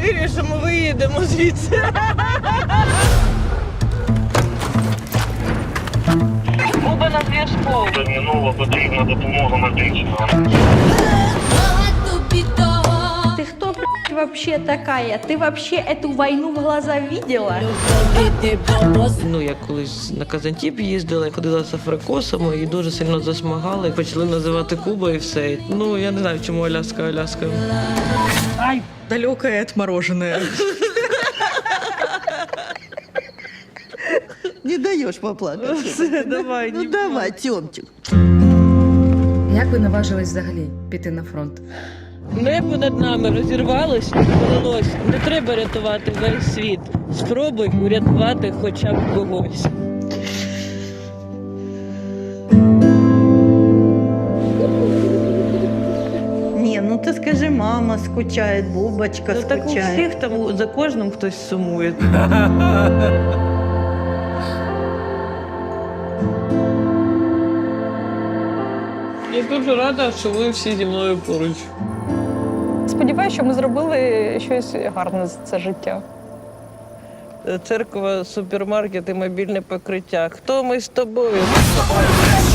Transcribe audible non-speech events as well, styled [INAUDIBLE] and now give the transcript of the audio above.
вірю, що ми виїдемо звідси. Буба на зв'язку. Терміново потрібна допомога медична. Ты кто, блядь, вообще такая? Ты вообще эту войну в глаза видела? Ну, я колись на Казантіп їздила, ходила з африкосами і дуже сильно засмагали. Почали називати Куба і все. Ну, я не знаю, чому Аляска, Аляска. Ай, далекое отмороженное. Не даешь поплакать. Все, [LAUGHS] давай, Ну давай, Тёмчик. Як ви наважились взагалі піти на фронт? Небо над нами розірвалось, полилось. Не треба рятувати весь світ. Спробуй урятувати хоча б когось. Скажи, мама скучает, Бубочка Ну, так у всіх там за кожним хтось сумує. Я дуже рада, що ви всі зі мною поруч. Сподіваюся, що ми зробили щось гарне за це життя. Церква, супермаркет і мобільне покриття. Хто ми з тобою? Ми з тобою.